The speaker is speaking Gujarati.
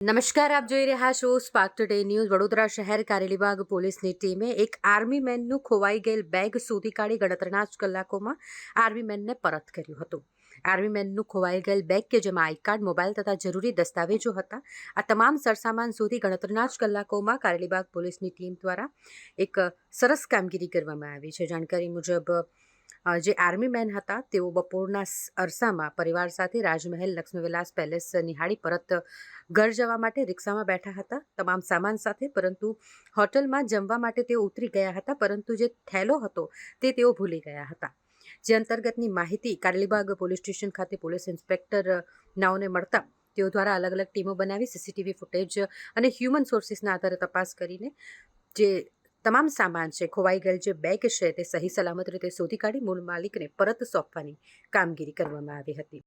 નમસ્કાર, આપ જોઈ રહ્યા છો સ્પાર્ક ટુડે ન્યૂઝ વડોદરા શહેર કારેલીબાગ પોલીસની ટીમે એક આર્મી મેનનું ખોવાઈ ગયેલ બેગ શોધી કાઢી ગણતરીના જ કલાકોમાં આર્મી મેનને પરત કર્યું હતું. આર્મી મેનનું ખોવાઈ ગયેલ બેગ કે જેમાં આઈ કાર્ડ, મોબાઈલ તથા જરૂરી દસ્તાવેજો હતા, આ તમામ સરસામાન શોધી ગણતરીના જ કલાકોમાં કારેલીબાગ પોલીસની ટીમ દ્વારા એક સરસ કામગીરી કરવામાં આવી છે. જાણકારી મુજબ જે આર્મી મેન હતા, તેઓ બપોરના અરસામાં પરિવાર સાથે રાજમહેલ લક્ષ્મીવિલાસ પેલેસ નિહાળી પરત ઘર જવા માટે રિક્ષામાં બેઠા હતા. તમામ સામાન સાથે, પરંતુ હોટલમાં જમવા માટે તેઓ ઉતરી ગયા હતા, પરંતુ જે થેલો હતો, તે તેઓ ભૂલી ગયા હતા. જે અંતર્ગતની માહિતી કારેલીબાગ પોલીસ સ્ટેશન ખાતે પોલીસ ઇન્સ્પેક્ટર નાઓને મળતા, તેઓ દ્વારા અલગ અલગ ટીમો બનાવી, સીસીટીવી ફૂટેજ અને હ્યુમન સોર્સિસના આધારે તપાસ કરીને જે તમામ સામાન છે, ખોવાઈ ગયેલ જે બેગ છે તે સહી સલામત રીતે શોધી કાઢી મૂળ માલિકને પરત સોંપવાની કામગીરી કરવામાં આવી હતી.